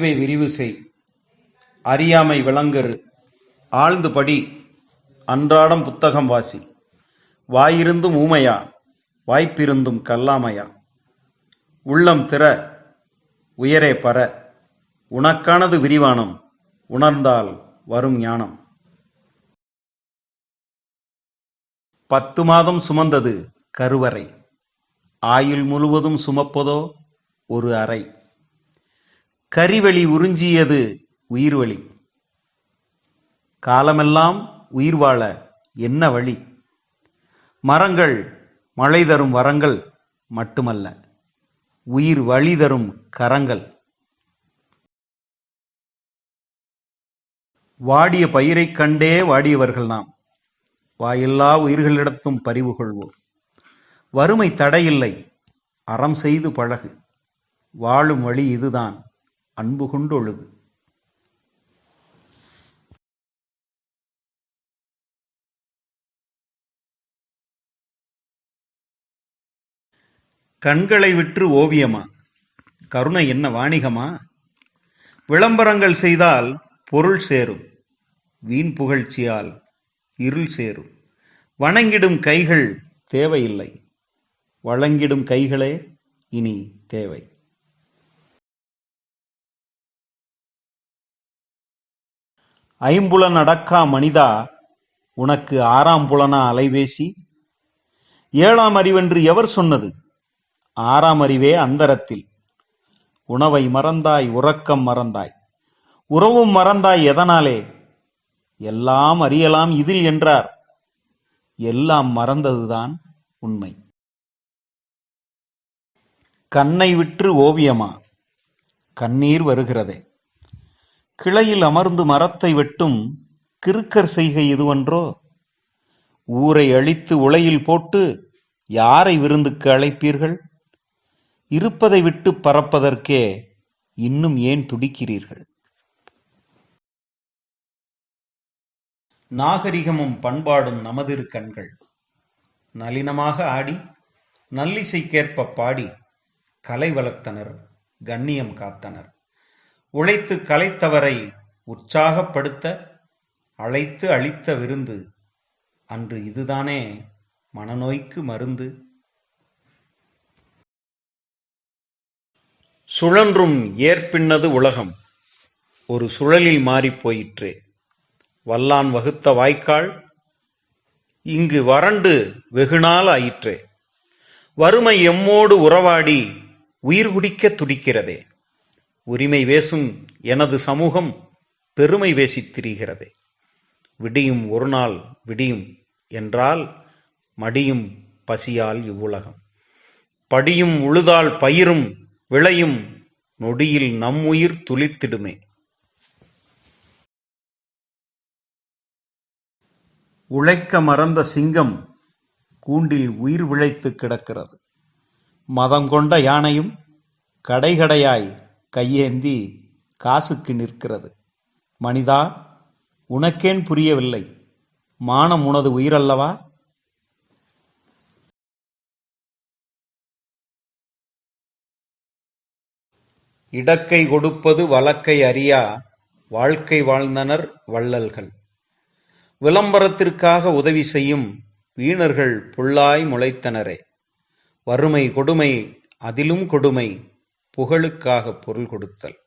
அறிவை விரிவு செய். அறியாமை விளங்கரு. ஆழ்ந்து படி அன்றாடம் புத்தகம் வாசி. வாயிருந்தும் ஊமையா. வாய்ப்பிருந்தும் கல்லாமையா. உள்ளம் திற. உயரே பர. உனக்கானது விரிவானம். உணர்ந்தால் வரும் ஞானம். பத்து மாதம் சுமந்தது கருவறை. ஆயுள் முழுவதும் சுமப்பதோ ஒரு அறை. கரிவெளி உறிஞ்சியது உயிர்வழி காலமெல்லாம் உயிர் வாழ என்ன வழி? மரங்கள் மழை தரும் வரங்கள் மட்டுமல்ல உயிர் வழி தரும் கரங்கள். வாடிய பயிரைக் கண்டே வாடியவர்கள் நாம். வாயில்லா உயிர்களிடத்தும் பறிவு கொள்வோம் வறுமை தடையில்லை அறம் செய்து பழகு. வாழும் வழி இதுதான். அன்பு கொண்டொழுகு கண்களை விற்று ஓவியமா? கருணை என்ன வாணிகமா? விளம்பரங்கள் செய்தால் பொருள் சேரும். வீண் புகழ்ச்சியால் இருள் சேரும். வணங்கிடும் கைகள் தேவையில்லை. வழங்கிடும் கைகளே இனி தேவை. ஐம்புலன் அடக்கா மனிதா உனக்கு ஆறாம் புலனா அலைபேசி? ஏழாம் அறிவென்று எவர் சொன்னது? ஆறாம் அறிவே அந்தரத்தில். உணவை மறந்தாய் உறக்கம் மறந்தாய். உறவும் மறந்தாய் எதனாலே? எல்லாம் அறியலாம் இதில் என்றார். எல்லாம் மறந்ததுதான் உண்மை. கண்ணை விற்று ஓவியமா? கண்ணீர் வருகிறதே. கிளையில் அமர்ந்து மரத்தை வெட்டும் கிறுக்கர் செய்கை இதுவன்றோ ஊரை அழித்து உலையில் போட்டு யாரை விருந்துக்கு அழைப்பீர்கள்? இருப்பதை விட்டு பறப்பதற்கே இன்னும் ஏன் துடிக்கிறீர்கள்? நாகரிகமும் பண்பாடும் நமதிரு கண்கள். நளினமாக ஆடி நல்லிசைக்கேற்ப பாடி கலை வளர்த்தனர் கண்ணியம் காத்தனர். உழைத்து கலைத்தவரை உற்சாகப்படுத்த அழைத்து அளித்த விருந்து. அன்று இதுதானே மனநோய்க்கு மருந்து. சுழன்றும் ஏற்பின்னது உலகம். ஒரு சுழலில் மாறிப் போயிற்றே. வல்லான் வகுத்த வாய்க்கால் இங்கு வறண்டு வெகுநாள் ஆயிற்றே. வறுமை எம்மோடு உறவாடி உயிர் குடிக்க துடிக்கிறதே. உரிமை வேசும் எனது சமூகம் பெருமை வேசித் திரிகிறது விடியும் ஒரு நாள் விடியும் என்றால் மடியும் பசியால் இவ்வுலகம். படியும் உழுதால் பயிரும் விளையும் நொடியில் நம் உயிர் துளிர்த்திடுமே. உழைக்க மறந்த சிங்கம் கூண்டில் உயிர் விழைத்து கிடக்கிறது. மதம் கொண்ட யானையும் கடைகடையாய் கையேந்தி காசுக்கு நிற்கிறது. மனிதா உனக்கேன் புரியவில்லை. மானம் உனது உயிரல்லவா? இடக்கை கொடுப்பது வழக்கை அறியா வாழ்க்கை வாழ்ந்தனர் வள்ளல்கள். விளம்பரத்திற்காக உதவி செய்யும் வீணர்கள் புல்லாய் முளைத்தனரே. வறுமை கொடுமை அதிலும் கொடுமை. புகழுக்காக பொருள் கொடுத்தல்.